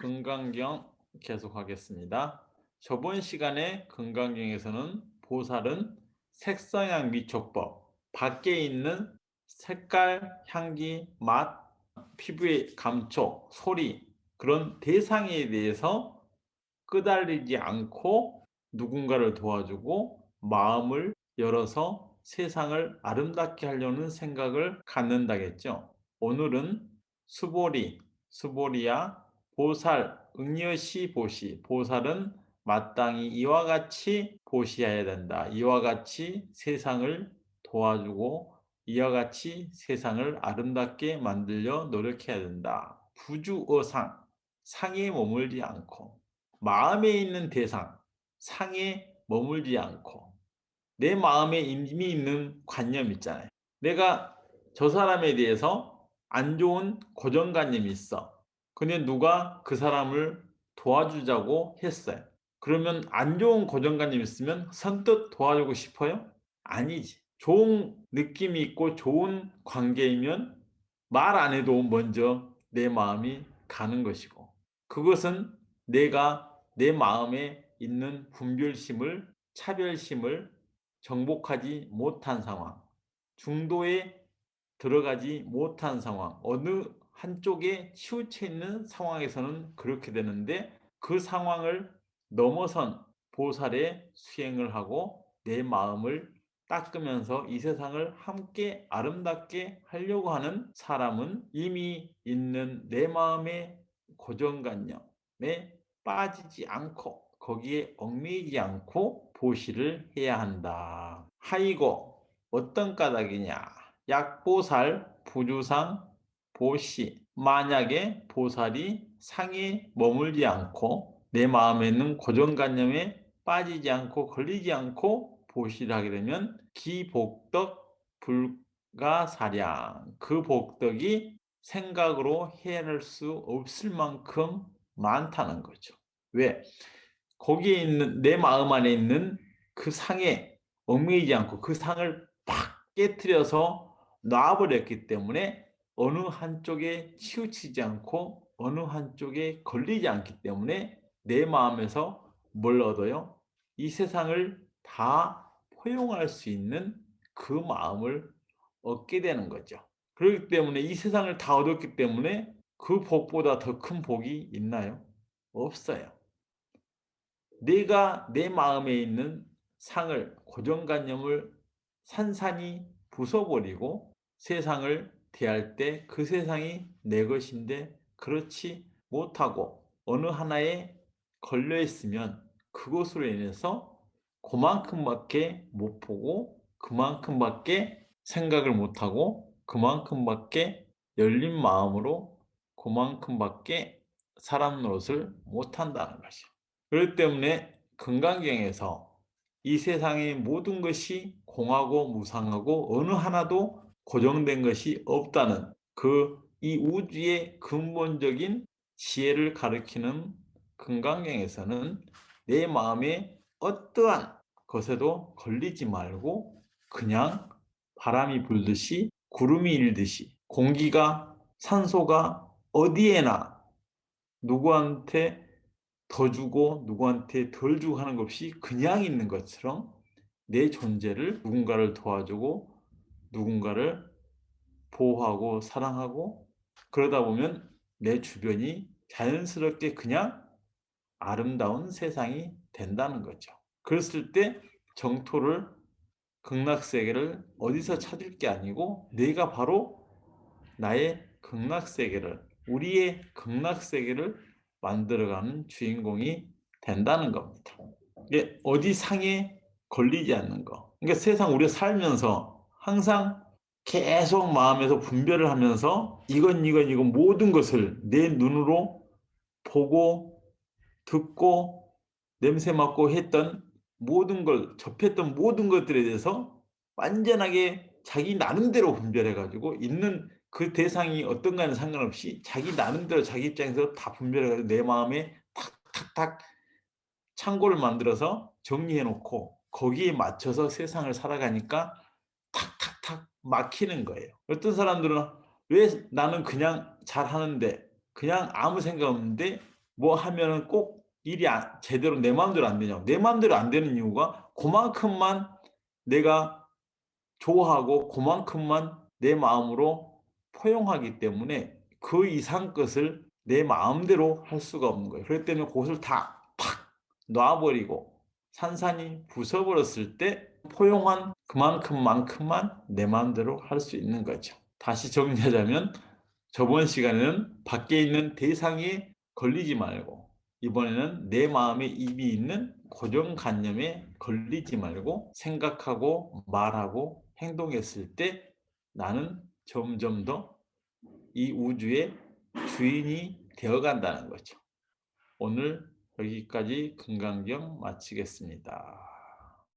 건강경 계속하겠습니다. 저번 시간에 건강경에서는 보살은 색성향 미촉법, 밖에 있는 색깔, 향기, 맛, 피부의 감촉, 소리 그런 대상에 대해서 끄달리지 않고 누군가를 도와주고 마음을 열어서 세상을 아름답게 하려는 생각을 갖는다겠죠. 오늘은 수보리, 수보리야, 보살, 응여시 보시. 보살은 마땅히 이와 같이 보시해야 된다. 이와 같이 세상을 도와주고 이와 같이 세상을 아름답게 만들려 노력해야 된다. 부주어상, 상에 머물지 않고 마음에 있는 대상, 상에 머물지 않고 내 마음에 이미 있는 관념 있잖아요. 내가 저 사람에 대해서 안 좋은 고정관념이 있어. 근데 누가 그 사람을 도와주자고 했어요. 그러면 안 좋은 고정관념이 있으면 선뜻 도와주고 싶어요? 아니지. 좋은 느낌이 있고 좋은 관계이면 말 안 해도 먼저 내 마음이 가는 것이고 그것은 내가 내 마음에 있는 분별심을 차별심을 정복하지 못한 상황 중도에 들어가지 못한 상황 어느 한쪽에 치우쳐 있는 상황에서는 그렇게 되는데 그 상황을 넘어선 보살의 수행을 하고 내 마음을 닦으면서 이 세상을 함께 아름답게 하려고 하는 사람은 이미 있는 내 마음의 고정관념에 빠지지 않고 거기에 얽매이지 않고 보시를 해야 한다. 하이고 어떤 까닭이냐? 약보살, 부주상, 보시. 만약에 보살이 상에 머물지 않고 내 마음에 있는 고정관념에 빠지지 않고 걸리지 않고 보시를 하게 되면 기복덕 불가사량 그 복덕이 생각으로 헤아릴 수 없을 만큼 많다는 거죠. 왜? 거기에 있는 내 마음 안에 있는 그 상에 얽매이지 않고 그 상을 팍 깨뜨려서 놔버렸기 때문에 어느 한쪽에 치우치지 않고 어느 한쪽에 걸리지 않기 때문에 내 마음에서 뭘 얻어요? 이 세상을 다 포용할 수 있는 그 마음을 얻게 되는 거죠. 그렇기 때문에 이 세상을 다 얻었기 때문에 그 복보다 더 큰 복이 있나요? 없어요. 내가 내 마음에 있는 상을 고정관념을 산산이 부숴버리고 세상을 대할 때 그 세상이 내 것인데 그렇지 못하고 어느 하나에 걸려 있으면 그것으로 인해서 그만큼밖에 못 보고 그만큼밖에 생각을 못하고 그만큼밖에 열린 마음으로 그만큼밖에 사람 노릇을 못한다는 것이요. 그렇기 때문에 건강경에서 이 세상의 모든 것이 공하고 무상하고 어느 하나도 고정된 것이 없다는 그 이 우주의 근본적인 지혜를 가리키는 건강경에서는 내 마음에 어떠한 것에도 걸리지 말고 그냥 바람이 불듯이 구름이 일듯이 공기가 산소가 어디에나 누구한테 더 주고 누구한테 덜 주고 하는 것 없이 그냥 있는 것처럼 내 존재를 누군가를 도와주고 누군가를 보호하고 사랑하고 그러다 보면 내 주변이 자연스럽게 그냥 아름다운 세상이 된다는 거죠. 그랬을 때 정토를 극락세계를 어디서 찾을 게 아니고 내가 바로 나의 극락세계를 우리의 극락세계를 만들어가는 주인공이 된다는 겁니다. 이게 어디 상에 걸리지 않는 거. 그러니까 세상 우리가 살면서 항상 계속 마음에서 분별을 하면서 이건 이건 이건 모든 것을 내 눈으로 보고 듣고 냄새 맡고 했던 모든 걸 접했던 모든 것들에 대해서 완전하게 자기 나름대로 분별해 가지고 있는 그 대상이 어떤가는 상관없이 자기 나름대로 자기 입장에서 다 분별해 가지고 내 마음에 탁탁탁 창고를 만들어서 정리해 놓고 거기에 맞춰서 세상을 살아가니까 탁탁탁 막히는 거예요. 어떤 사람들은 왜 나는 그냥 잘하는데 그냥 아무 생각 없는데 뭐 하면은 꼭 일이 안 제대로 내 마음대로 안 되냐고. 내 마음대로 안 되는 이유가 고만큼만 내가 좋아하고 고만큼만 내 마음으로 포용하기 때문에 그 이상 것을 내 마음대로 할 수가 없는 거예요. 그렇기 때문에 그것을 다 팍 놔 버리고 산산이 부숴 버렸을 때 포용한 그만큼만큼만 내 마음대로 할 수 있는 거죠. 다시 정리하자면 저번 시간에는 밖에 있는 대상에 걸리지 말고 이번에는 내 마음에 입이 있는 고정관념에 걸리지 말고 생각하고 말하고 행동했을 때 나는 점점 더 이 우주의 주인이 되어 간다는 거죠. 오늘 여기까지 금강경 마치겠습니다.